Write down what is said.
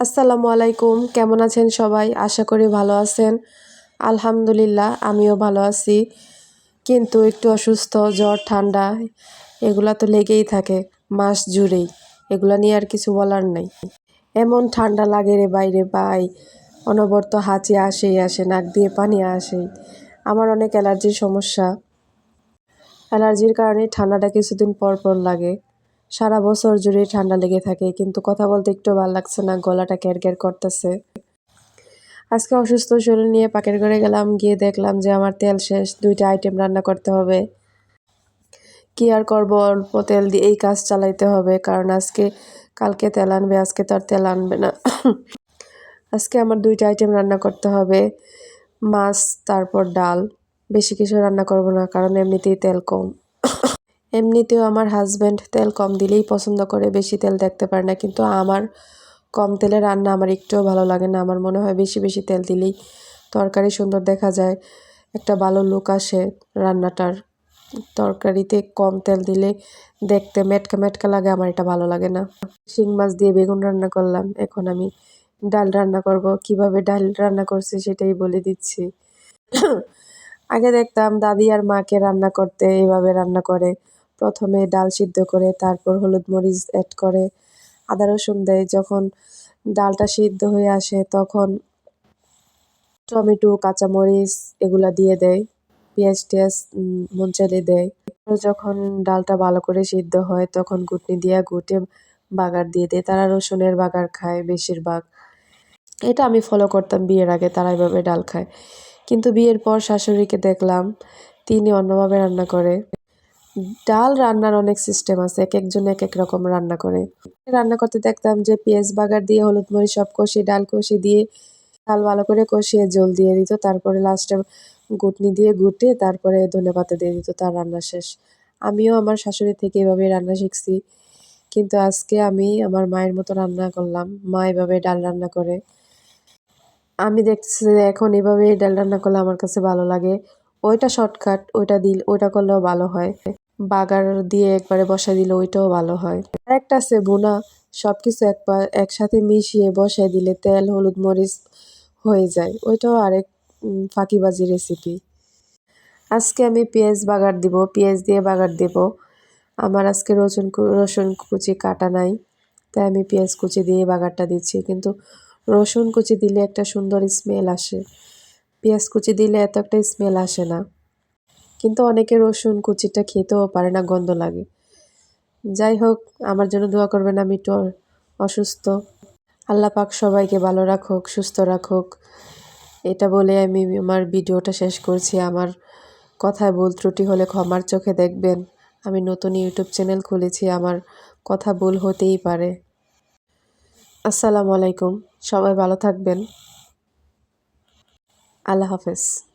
আসসালামু আলাইকুম। কেমন আছেন সবাই? আশা করি ভালো আছেন। আলহামদুলিল্লাহ, আমিও ভালো আছি। কিন্তু একটু অসুস্থ, জ্বর, ঠান্ডা, এগুলা তো লেগেই থাকে, মাস জুড়েই। এগুলা নিয়ে আর কিছু বলার নেই। এমন ঠান্ডা লাগে রে বাইরে পাই অনবরত হাঁচি আসেই আসে, নাক দিয়ে পানি আসেই। আমার অনেক অ্যালার্জির সমস্যা। অ্যালার্জির কারণে ঠান্ডাটা কিছুদিন পর পর লাগে। সারা বছর জুড়ে ঠান্ডা লেগে থাকে, কিন্তু কথা বলতে একটু ভালো লাগছে না, গলাটা ক্যার ক্যার করতেছে। আজকে অসুস্থ শরীর নিয়ে পাকের ঘরে গেলাম, গিয়ে দেখলাম যে আমার তেল শেষ, দুইটা আইটেম রান্না করতে হবে। কি আর করব, অল্প তেল দিয়ে এই কাজ চালাইতে হবে, কারণ আজকে, কালকে তেল আনবে, আজকে তো আর তেল আনবে না। আজকে আমার দুইটা আইটেম রান্না করতে হবে, মাছ, তারপর ডাল। বেশি কিছু রান্না করব না, কারণ এমনিতেই তেল কম। এমনিতেও আমার হাজব্যান্ড তেল কম দিলেই পছন্দ করে, বেশি তেল দেখতে পারে না। কিন্তু আমার কম তেলে রান্না আমার একটুও ভালো লাগে না। আমার মনে হয় বেশি বেশি তেল দিলেই তরকারি সুন্দর দেখা যায়। একটা ভালো লুক আসে রান্নাটার। তরকারিতে কম তেল দিলে দেখতে মেটকা মেটকা লাগে, আমার এটা ভালো লাগে না। শিং মাছ দিয়ে বেগুন রান্না করলাম। এখন আমি ডাল রান্না করব। কীভাবে ডাল রান্না করছি সেটাই বলে দিচ্ছি। আগে দেখতাম দাদি আর মাকে রান্না করতে এইভাবে রান্না করে। প্রথমে ডাল সিদ্ধ করে, তারপর হলুদ মরিচ অ্যাড করে। আদা রসুন দেয়। যখন ডালটা সিদ্ধ হয়ে আসে, তখন টমেটো, কাঁচামরিচ এগুলা দিয়ে দেয়। পেঁয়াজ টেয়াজ মন চাইলে দেয়। যখন ডালটা ভালো করে সিদ্ধ হয়, তখন ঘুটনি দিয়ে ঘুটে বাগার দিয়ে দেয়। তারা রসুনের বাগার খায় বেশিরভাগ। এটা আমি ফলো করতাম বিয়ের আগে, তারা এভাবে ডাল খায়। কিন্তু বিয়ের পর শাশুড়িকে দেখলাম, তিনি অন্যভাবে রান্না করে। ডাল রান্নার অনেক সিস্টেম আছে, এক একজন এক এক রকম রান্না করে। রান্না করতে দেখতাম যে পেঁয়াজ বাগার দিয়ে, হলুদ মরিচ সব কষিয়ে, ডাল কষিয়ে দিয়ে, ডাল ভালো করে কষিয়ে জল দিয়ে দিত, তারপরে লাস্টে গুটনি দিয়ে গুটে তারপরে ধনে পাতা দিয়ে দিত, তার রান্না শেষ। আমিও আমার শাশুড়ি থেকে এভাবে রান্না শিখছি। কিন্তু আজকে আমি আমার মায়ের মতো রান্না করলাম, মা এভাবে ডাল রান্না করে। আমি দেখছি এখন এভাবে ডাল রান্না করলে আমার কাছে ভালো লাগে। ওইটা শর্টকাট ওইটা দিল, ওইটা করলেও ভালো হয়। বাগার দিয়ে একবারে বসাই দিলে ওইটাও ভালো হয়। আর একটা আছে বোনা সব কিছু একবার একসাথে মিশিয়ে বসাই দিলে তেল, হলুদ, মরিচ হয়ে যায়। ওইটাও আরেক ফাঁকিবাজি রেসিপি আজকে আমি পেঁয়াজ বাগার দিব, পেঁয়াজ দিয়ে বাগার দেব। আমার আজকে রসুন রসুন কুচি কাটা নাই, তাই আমি পেঁয়াজ কুচি দিয়ে বাগারটা দিচ্ছি। কিন্তু রসুন কুচি দিলে একটা সুন্দর স্মেল আসে। পেঁয়াজ কুচি দিলে এত একটা স্মেল আসে না। কিন্তু অনেকে রসুন কুচিটা খেতেও পারে না, গন্ধ লাগে। যাই হোক, আমার জন্য দোয়া করবেন আমি একটু অসুস্থ। আল্লাহ পাক সবাইকে ভালো রাখুক, সুস্থ রাখুক। এটা বলে আমি আমার ভিডিওটা শেষ করছি। আমার কথায় ভুল ত্রুটি হলে ক্ষমার চোখে দেখবেন। আমি নতুন ইউটিউব চ্যানেল খুলেছি, আমার কথা ভুল হতেই পারে। আসসালামু আলাইকুম, সবাই ভালো থাকবেন। আল্লাহ হাফেজ।